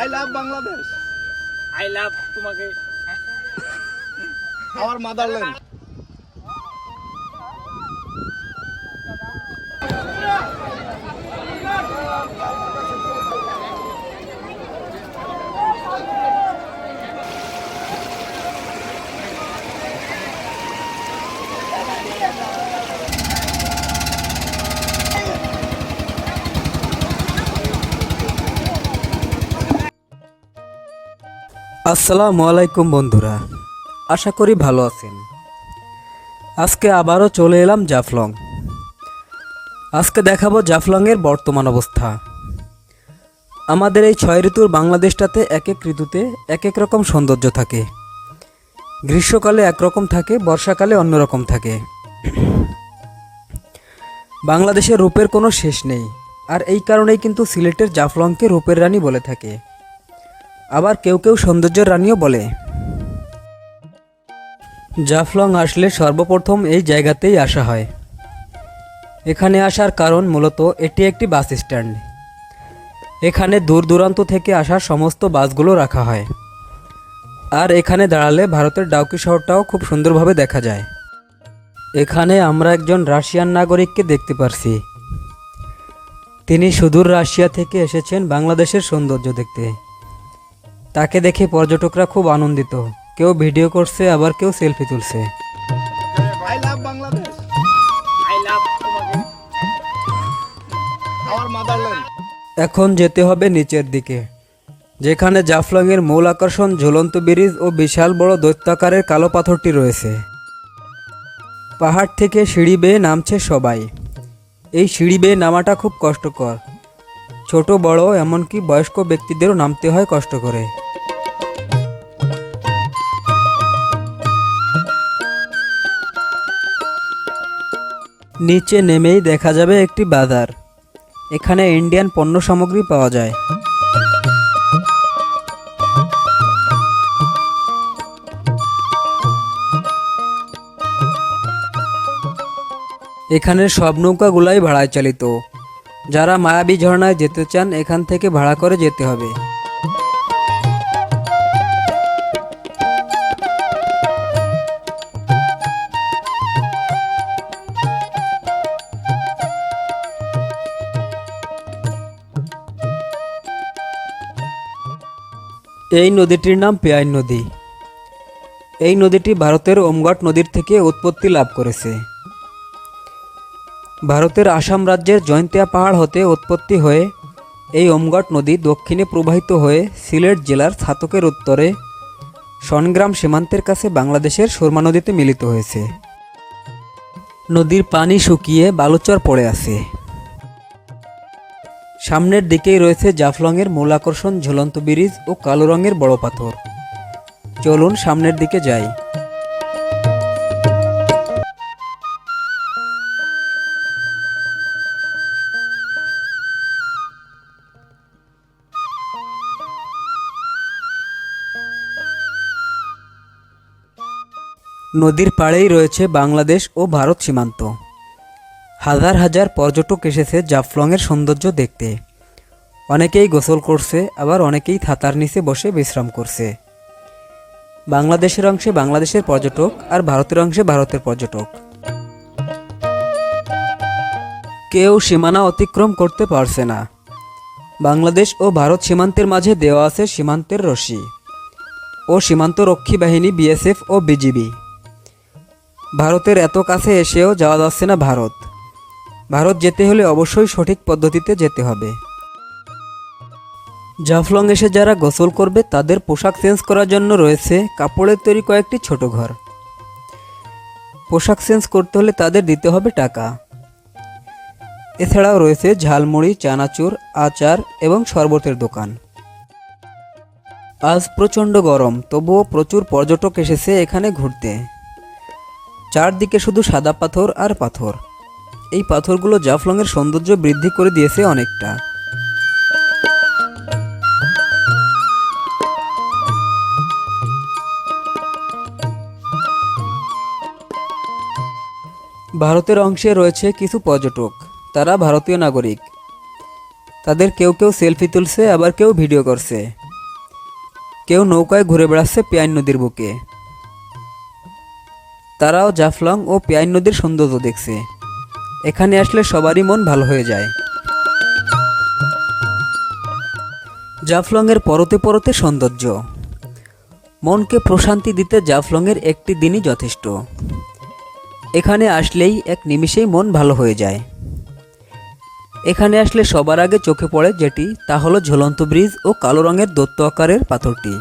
I love Bangladesh I love তোমাকে। আমার motherland আসসালামু আলাইকুম বন্ধুরা, আশা করি ভালো আছেন। আজকে আবারও চলে এলাম জাফলং। আজকে দেখাবো জাফলংয়ের বর্তমান অবস্থা। আমাদের এই ছয় ঋতুর বাংলাদেশটাতে এক এক ঋতুতে এক এক রকম সৌন্দর্য থাকে। গ্রীষ্মকালে একরকম থাকে, বর্ষাকালে অন্যরকম থাকে। বাংলাদেশের রূপের কোনো শেষ নেই, আর এই কারণেই কিন্তু সিলেটের জাফলংকে রূপের রানী বলে থাকে। আবার কেউ কেউ সৌন্দর্যের রানীও বলে। জাফলং আসলে সর্বপ্রথম এই জায়গাতেই আসা হয়। এখানে আসার কারণ মূলত এটি একটি বাস স্ট্যান্ড। এখানে দূর দূরান্ত থেকে আসা সমস্ত বাসগুলো রাখা হয়। আর এখানে দাঁড়ালে ভারতের ডাউকি শহরটাও খুব সুন্দরভাবে দেখা যায়। এখানে আমরা একজন রাশিয়ান নাগরিককে দেখতে পারছি। তিনি সুদূর রাশিয়া থেকে এসেছেন বাংলাদেশের সৌন্দর্য দেখতে। তাকে দেখে পর্যটকরা খুব আনন্দিত। কেউ ভিডিও করছে আবার কেউ সেলফি তুলছে। এখন যেতে হবে নিচের দিকে যেখানে জাফলংয়ের মূল আকর্ষণ ঝুলন্ত ব্রিজ ও বিশাল বড় দৈত্যাকারের কালো পাথরটি রয়েছে। পাহাড় থেকে সিঁড়ি বেয়ে নামছে সবাই। এই সিঁড়ি বেয়ে নামাটা খুব কষ্টকর। ছোট বড় এমনকি বয়স্ক ব্যক্তিদেরও নামতে হয় কষ্ট করে। নিচে নেমেই দেখা যাবে একটি বাজার। এখানে ইন্ডিয়ান পণ্য সামগ্রী পাওয়া যায়। এখানের সব নৌকাগুলাই ভাড়ায় চালিত। যারা মায়াবী ঝর্ণায় যেতে চান, এখান থেকে ভাড়া করে যেতে হবে। এই নদীটির নাম পেয়াই নদী। এই নদীটি ভারতের ওমঘাট নদীর থেকে উৎপত্তি লাভ করেছে। ভারতের আসাম রাজ্যের জয়ন্তিয়া পাহাড় হতে উৎপত্তি হয়ে এই ওমঘাট নদী দক্ষিণে প্রবাহিত হয়ে সিলেট জেলার ছাতকের উত্তরে সনগ্রাম সীমান্তের কাছে বাংলাদেশের সুরমা নদীতে মিলিত হয়েছে। নদীর পানি শুকিয়ে বালুচর পড়ে আছে। সামনের দিকেই রয়েছে জাফলংয়ের মূল আকর্ষণ ঝুলন্ত ব্রিজ ও কালো রঙের বড় পাথর। চলুন সামনের দিকে যাই। নদীর পাড়েই রয়েছে বাংলাদেশ ও ভারত সীমান্ত। হাজার হাজার পর্যটক এসেছে জাফলংয়ের সৌন্দর্য দেখতে। অনেকেই গোসল করছে, আবার অনেকেই থাতার নিচে বসে বিশ্রাম করছে। বাংলাদেশের অংশে বাংলাদেশের পর্যটক আর ভারতের অংশে ভারতের পর্যটক। কেউ সীমানা অতিক্রম করতে পারছে না। বাংলাদেশ ও ভারত সীমান্তের মাঝে দেওয়া আছে সীমান্তের রশি ও সীমান্ত রক্ষী বাহিনী বিএসএফ ও বিজিবি। ভারতের এত কাছে এসেও যাওয়া যাচ্ছে না ভারত। ভারত যেতে হলে অবশ্যই সঠিক পদ্ধতিতে যেতে হবে। জাফলং এসে যারা গোসল করবে, তাদের পোশাক চেঞ্জ করার জন্য রয়েছে কাপড়ের তৈরি কয়েকটি ছোট ঘর। পোশাক চেঞ্জ করতে হলে তাদের দিতে হবে টাকা। এছাড়াও রয়েছে ঝালমুড়ি, চানাচুর, আচার এবং শরবতের দোকান। আজ প্রচণ্ড গরম, তবুও প্রচুর পর্যটক এসেছে এখানে ঘুরতে। চারদিকে শুধু সাদা পাথর আর পাথর। এই পাথরগুলো জাফলংয়ের সৌন্দর্য বৃদ্ধি করে দিয়েছে অনেকটা। ভারতের অংশে রয়েছে কিছু পর্যটক। তারা ভারতীয় নাগরিক। তাদের কেউ কেউ সেলফি তুলছে, আবার কেউ ভিডিও করছে। কেউ নৌকায় ঘুরে বেড়াচ্ছে পিয়াইন নদীর বুকে। তারাও জাফলং ও পিয়াইন নদীর সৌন্দর্য দেখছে। এখানে আসলে সবারই মন ভালো হয়ে যায়। জাফলংয়ের পরতে পরতে সৌন্দর্য। মনকে প্রশান্তি দিতে জাফলংয়ের একটি দিনই যথেষ্ট। এখানে আসলেই এক নিমিষেই মন ভালো হয়ে যায়। এখানে আসলে সবার আগে চোখে পড়ে যেটি, তা হলো ঝুলন্ত ব্রিজ ও কালো রঙের দত্ত আকারের পাথরটি।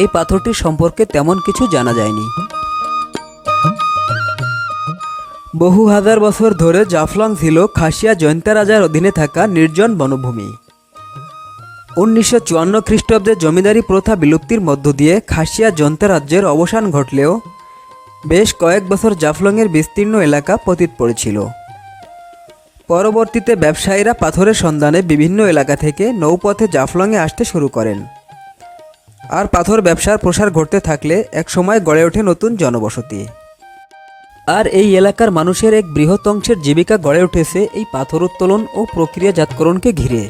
এই পাথরটি সম্পর্কে তেমন কিছু জানা যায়নি। বহু হাজার বছর ধরে জাফলং ছিল খাসিয়া জয়ন্তা রাজার অধীনে থাকা নির্জন বনভূমি। উনিশশো চুয়ান্ন খ্রিস্টাব্দে জমিদারি প্রথা বিলুপ্তির মধ্য দিয়ে খাসিয়া জয়ন্তা রাজ্যের অবসান ঘটলেও বেশ কয়েক বছর জাফলংয়ের বিস্তীর্ণ এলাকা পতিত পড়েছিল। পরবর্তীতে ব্যবসায়ীরা পাথরের সন্ধানে বিভিন্ন এলাকা থেকে নৌপথে জাফলংয়ে আসতে শুরু করেন। আর পাথর ব্যবসার প্রসার ঘটতে থাকলে একসময় গড়ে ওঠে নতুন জনবসতি। আর এই এলাকার মানুষের এক বৃহৎ অংশের জীবিকা গড়ে উঠেছে এই পাথর উত্তোলন ও প্রক্রিয়াজাতকরণকে ঘিরে।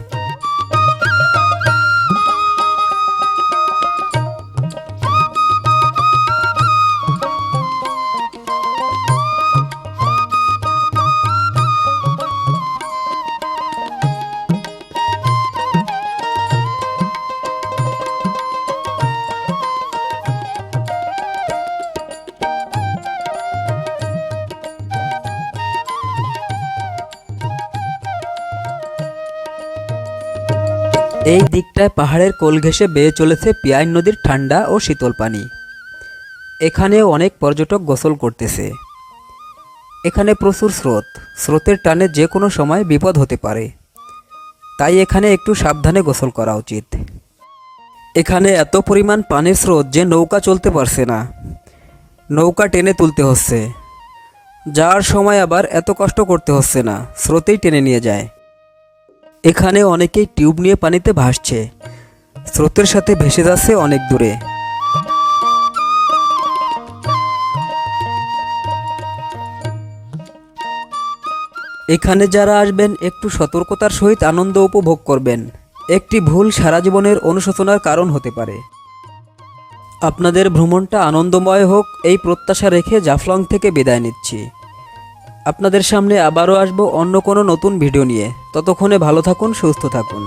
এই দিকটায় পাহাড়ের কোল ঘেঁষে বেয়ে চলেছে পিয়াইন নদীর ঠান্ডা ও শীতল পানি। এখানেও অনেক পর্যটক গোসল করতেছে। এখানে প্রচুর স্রোত, স্রোতের টানে যে কোনো সময় বিপদ হতে পারে। তাই এখানে একটু সাবধানে গোসল করা উচিত। এখানে এত পরিমাণ পানির স্রোত যে নৌকা চলতে পারছে না। নৌকা টেনে তুলতে হচ্ছে। যাওয়ার সময় আবার এত কষ্ট করতে হচ্ছে না, স্রোতেই টেনে নিয়ে যায়। এখানে অনেকেই টিউব নিয়ে পানিতে ভাসছে। স্রোতের সাথে ভেসে যাচ্ছে অনেক দূরে। এখানে যারা আসবেন, একটু সতর্কতার সহিত আনন্দ উপভোগ করবেন। একটি ভুল সারা জীবনের অনুশোচনার কারণ হতে পারে। আপনাদের ভ্রমণটা আনন্দময় হোক, এই প্রত্যাশা রেখে জাফলং থেকে বিদায় নিচ্ছি। আপনাদের সামনে আবারও আসব অন্য কোনো নতুন ভিডিও নিয়ে। ততক্ষণে ভালো থাকুন সুস্থ থাকুন।